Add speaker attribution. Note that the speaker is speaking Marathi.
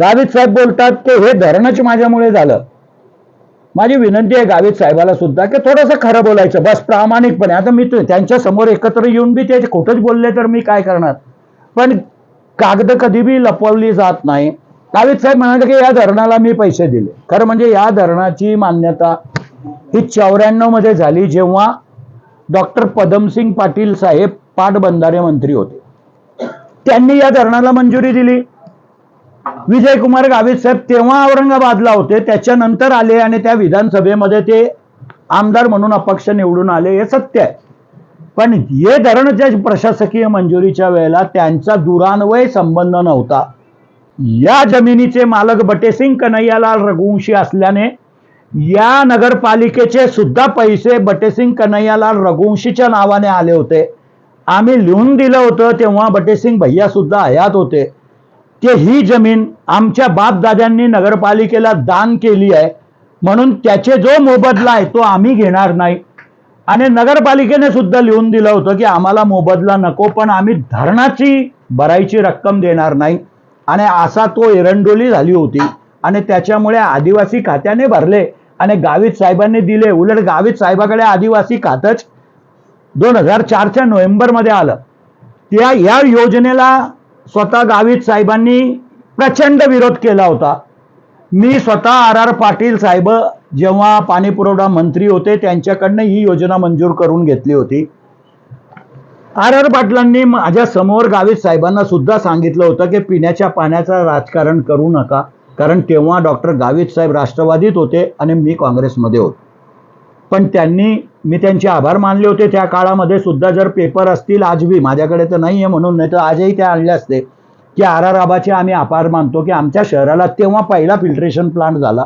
Speaker 1: गावित साहेब बोलतात की हे धरणच माझ्यामुळे झालं. माझी विनंती आहे गावित साहेबाला सुद्धा की थोडंसं खरं बोलायचं. बस प्रामाणिकपणे. आता मी त्यांच्यासमोर एकत्र येऊन बी ते खोटंच बोलले तर मी काय करणार? पण कागद कधी बी लपवली जात नाही. गावित साहेब म्हणाले की या धरणाला मी पैसे दिले. खरं म्हणजे या धरणाची मान्यता ही चौऱ्याण्णवमध्ये झाली जेव्हा डॉक्टर पदमसिंग पाटील साहेब पाटबंधारे मंत्री होते. त्यांनी या धरणाला मंजुरी दिली. विजयकुमार गावित साहेब तेव्हा औरंगाबादला होते त्याच्यानंतर आले आणि त्या विधानसभेमध्ये ते आमदार म्हणून अपक्ष निवडून आले हे सत्य आहे. पण हे धरणच्या प्रशासकीय मंजुरीच्या वेळेला त्यांचा दुरान्वय संबंध नव्हता. या जमिनीचे मालक बटेसिंग कन्हैयालाल रघुवंशी असल्याने या नगरपालिकेचे सुद्धा पैसे बटेसिंग कन्हैयालाल रघुवंशीच्या नावाने आले होते. आम्ही लिहून दिलं होतं तेव्हा बटेसिंग भैया सुद्धा हयात होते. की ही जमीन आमच्या बापदाद्यांनी नगरपालिकेला दान केली आहे. म्हणून त्याचे जो मोबदला आहे तो आम्ही घेणार नाही. आणि नगरपालिकेने सुद्धा लिहून दिलं होतं की आम्हाला मोबदला नको पण आम्ही धरणाची भरायची रक्कम देणार नाही. आणि असा तो एरंडोली झाली होती. आणि त्याच्यामुळे आदिवासी खात्याने भरले. आणि गावित साहेबांनी दिले. उलट गावित साहेबाकडे आदिवासी खातंच दोन हजार चारच्या नोव्हेंबरमध्ये आलं. त्या या योजनेला स्वतः गावित साहेबांनी प्रचंड विरोध केला होता. मी स्वतः आर आर पाटील साहेब जेव्हा पाणी पुरवठा मंत्री होते त्यांच्याकडनं ही योजना मंजूर करून घेतली होती. आर आर पाटलांनी माझ्यासमोर गावित साहेबांना सुद्धा सांगितलं होतं की पिण्याच्या पाण्याचं राजकारण करू नका कारण तेव्हा डॉक्टर गावित साहेब राष्ट्रवादीत होते आणि मी काँग्रेसमध्ये होतो. पण त्यांनी मी त्यांचे आभार मानले होते. त्या काळामध्ये सुद्धा जर पेपर असतील आजबी माझ्याकडे तर नाही आहे म्हणून नाही तर आजही ते आणले असते. की आर आर आबाचे आम्ही आभार मानतो की आमच्या शहराला तेव्हा पहिला फिल्ट्रेशन प्लांट झाला.